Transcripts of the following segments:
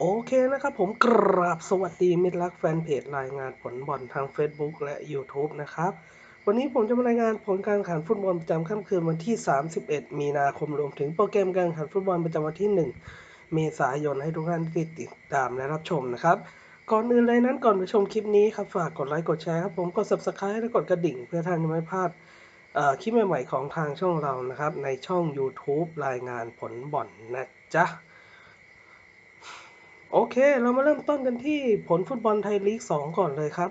โอเคนะครับผมกราบสวัสดีมิตรรักแฟนเพจรายงานผลบอลทาง Facebook และ YouTube นะครับ วันนี้ผมจะมารายงานผลการแข่งขันฟุตบอลประจำค่ำคืนวันที่ 31 มีนาคมรวมถึงโปรแกรมการแข่งขันฟุตบอลประจำวันที่ 1 เมษายนให้ทุกท่านได้ติดตามและรับชมนะครับก่อนอื่นเลยนั้นก่อนไปชมคลิปนี้ครับฝากกดไลค์กดแชร์ครับผมกด subscribe และกดกระดิ่ง เพื่อท่านจะไม่พลาดคลิปใหม่ๆของทางช่องเรานะครับในช่อง YouTube รายงานผลบอลนะจ๊ะ โอเค เรามาเริ่มต้นกันที่ผลฟุตบอลไทยลีก 2 ก่อนเลยครับ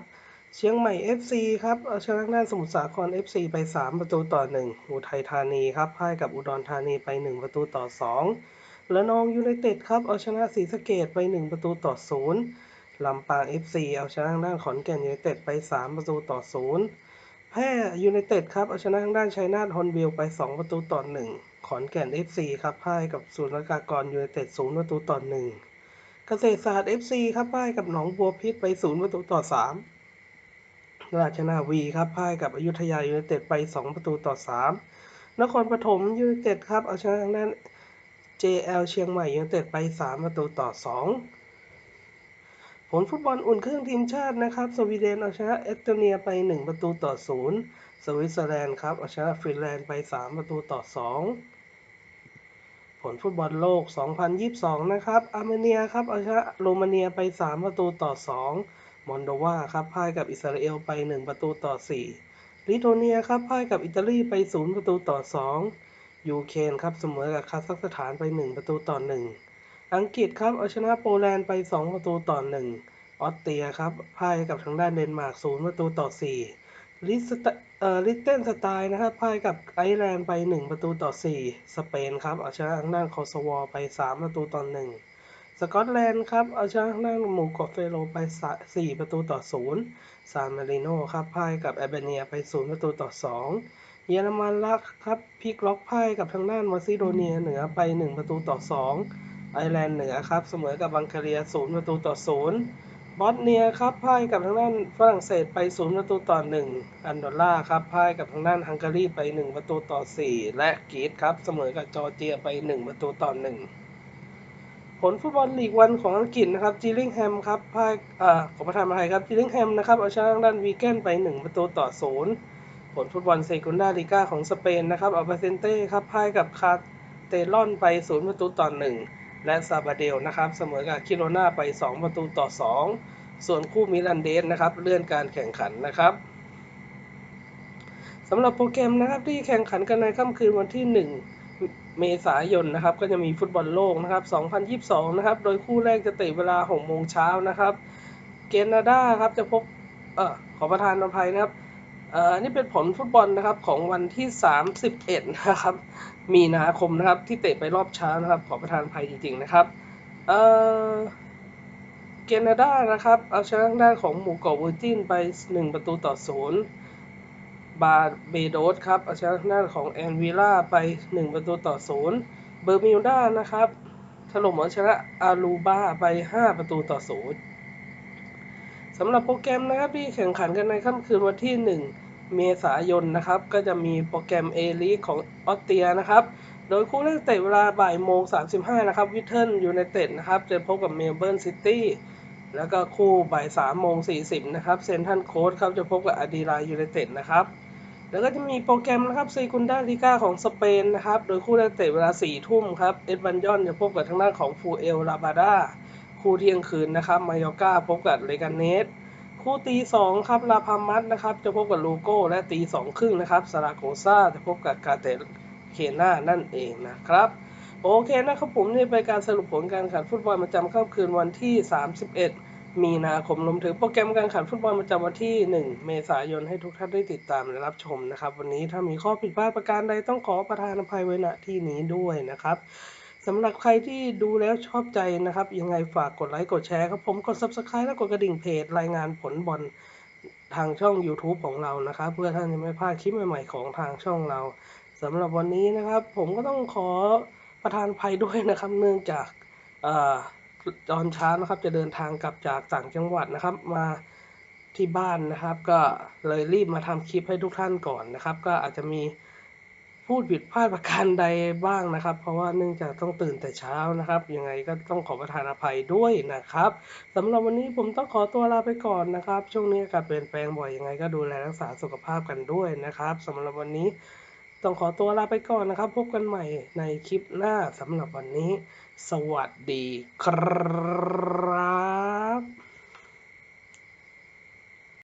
เชียงใหม่ FC ครับเอาชนะด้านสมุทรสาคร FC ไป 3 ประตูต่อ 1 อุทัยธานีครับพ่ายกับอุดรธานีไป 1 ประตูต่อ 2 และนองยูไนเต็ดครับเอาชนะศรีสะเกดไป 1 ประตูต่อ 0 ลำปาง FC เอาชนะทางด้านขอนแก่นยูไนเต็ดไป 3 ประตูต่อ 0 แพร่ยูไนเต็ดครับเอาชนะทางด้านชัยนาทฮอนบิลไป 2 ประตูต่อ 1 ขอนแก่น FC ครับพ่ายกับศูนย์รากากรยูไนเต็ด 0 ประตูต่อ 1 เกษตรศาสตร์ FC ครับพ่ายกับหนองบัวพิษไปศูนย์ประตูต่อสามราชนาวีครับพ่ายกับอยุธยายูไนเต็ดไปสองประตูต่อสามนครปฐมยูไนเต็ดครับเอาชนะทางด้าน JL เชียงใหม่ยูไนเต็ดไปสามประตูต่อสองผลฟุตบอลอุ่นเครื่องทีมชาตินะครับ สวีเดนเอาชนะเอสโตเนียไปหนึ่งประตูต่อศูนย์สวิตเซอร์แลนด์ครับเอาชนะฟินแลนด์ไปสามประตูต่อสอง ลฟุตบอลโลก 2022 นะครับ อาร์เมเนียครับเอาชนะโรมาเนียไป 3 ประตูต่อ 2 มอนโดวาครับพ่ายกับอิสราเอลไป 1 ประตูต่อ 4 ลิโทเนียครับพ่ายกับอิตาลีไป 0 ประตูต่อ 2 ยูเครนครับเสมอกับคาซัคสถานไป 1 ประตูต่อ 1 อังกฤษครับเอาชนะโปแลนด์ไป 2 ประตูต่อ 1 ออสเตรียครับพ่ายกับทางด้านเดนมาร์ก 0 ประตูต่อ 4 ลิสเตเอ่อลิตเต้นสไตล์นะครับพ่ายกับไอร์แลนด์ไป 1 ประตูต่อ 4 สเปนครับเอาชนะทางด้านคโซวอไป 3 ประตูต่อ 1 สกอตแลนด์ครับเอาชนะทางด้านหมู่เกาะเฟโรไป 4 ประตูต่อ 0 ซานมาริโนครับพ่ายกับแอลเบเนียไป 0 ประตูต่อ 2 เยอรมันลักครับพิกล็อกพ่ายกับทางด้านมาซิโดเนียเหนือไป 1 ประตูต่อ 2 ไอร์แลนด์เหนือครับเสมอกับบังกาเรีย0ประตูต่อ 0 บอสเนียครับพ่ายกับทางด้านฝรั่งเศสไป 0 ประตูต่อ 1 อันดอร่าครับพ่ายกับทางด้านฮังการีไป 1 ประตูต่อ 4 และกรีซครับเสมอกับจอร์เจียไป 1 ประตูต่อ 1 ผลฟุตบอลลีกวันของอังกฤษนะครับจิลิงแฮมครับพ่ายอ่าขอประทานมาไทยครับจิลิงแฮมนะครับเอาชนะทางด้านวีแกนไป 1 ประตูต่อ 0 ผลฟุตบอลเซกุนดาลิก้าของสเปนนะครับอัลบาเซนเต้ครับพ่ายกับคาเตลอนไป 0 ประตูต่อ 1 และซาบาเดลนะครับเสมอกับคิโรนาไป 2 ประตูต่อ 2 ส่วนคู่มิลันเดสนะครับเลื่อนการแข่งขันนะครับสำหรับโปรแกรมนะครับที่แข่งขันกันในค่ำคืนวันที่ 1 เมษายนนะครับก็จะมีฟุตบอลโลกนะครับ 2022 นะครับ โดยคู่แรกจะเตะเวลา 6 โมงเช้านะครับ เกนาดาครับจะพบเอ่อขอประทานอภัยนะครับ อ่อนี่เป็นผลฟุตบอลนะครับของวันที่ 31 นะครับ มีนาคมนะครับที่เตะไปรอบเช้านะครับ ขอประทานภัยจริงๆนะครับเอ่อเกนาดานะครับเอาชนะทางด้านของหมู่เกาะเวอร์จินไป 1 ประตูต่อ0บาเบโดสครับเอาชนะทางด้านของแอนวิล่าไป 1 ประตูต่อ0เบอร์มิวดานะครับถล่มเอาชนะอารูบาไป 5 ประตูต่อ0 สำหรับโปรแกรมนะครับที่แข่งขันกันในค่ำคืนวันที่ 1 เมษายนนะครับ ก็จะมีโปรแกรมเอลีกของออสเตรียนะครับ โดยคู่แรกเตะเวลาบ่ายโมง 35 นะครับ วิเทิร์นยูไนเต็ดนะครับ จะพบกับเมลเบิร์นซิตี้แล้วก็คู่บ่าย3โมง 40 นะครับเซนทันโค้ดครับจะพบกับอาดีไลยูไนเต็ดนะครับแล้วก็จะมีโปรแกรมนะครับซีกุนดาลิก้าของสเปนนะครับ โดยคู่แรกเตะเวลา4ทุ่มครับ เอ็ดบันยอนจะพบกับทางด้านของฟูเอลลาบาดา คู่เที่ยงคืนนะครับมายอร์กาพบกับเลกาเนสคู่ตีสองครับลาพามัสนะครับจะพบกับลูโก้และตีสองครึ่งนะครับซาราโกซาจะพบกับกาเตเคนานั่นเองนะครับโอเคนะครับผมนี่เป็นการสรุปผลการแข่งขันฟุตบอลประจำค่ำคืนวันที่ 31 มีนาคมรวมถึงโปรแกรมการแข่งขันฟุตบอลประจำวันที่ 1 เมษายนให้ทุกท่านได้ติดตามและรับชมนะครับ วันนี้ถ้ามีข้อผิดพลาดประการใดต้องขอประทานอภัยไว้ณที่นี้ด้วยนะครับ สำหรับใครที่ดูแล้วชอบใจนะครับ ยังไงฝากกดไลค์กดแชร์ครับผมกด subscribe และกดกระดิ่งเพจรายงานผลบอลทางช่อง YouTube ของเรานะครับ เพื่อท่านจะไม่พลาดคลิปใหม่ๆของทางช่องเราสำหรับวันนี้นะครับ ผมก็ต้องขอประทานภัยด้วยนะครับ เนื่องจากเอ่อตอนเช้านะครับ จะเดินทางกลับจากต่างจังหวัดนะครับ มาที่บ้านนะครับ ก็เลยรีบมาทำคลิปให้ทุกท่านก่อนนะครับ ก็อาจจะมี พูดผิดพลาดประการใดบ้างนะครับ เพราะว่าเนื่องจากต้องตื่นแต่เช้านะครับ ยังไงก็ต้องขอประทานอภัยด้วยนะครับสำหรับวันนี้ผมต้องขอตัวลาไปก่อนนะครับ ช่วงนี้อากาศเปลี่ยนแปลงบ่อยยังไงก็ดูแลรักษาสุขภาพกันด้วยนะครับสำหรับวันนี้ต้องขอตัวลาไปก่อนนะครับ พบกันใหม่ในคลิปหน้าสำหรับวันนี้ สวัสดีครับ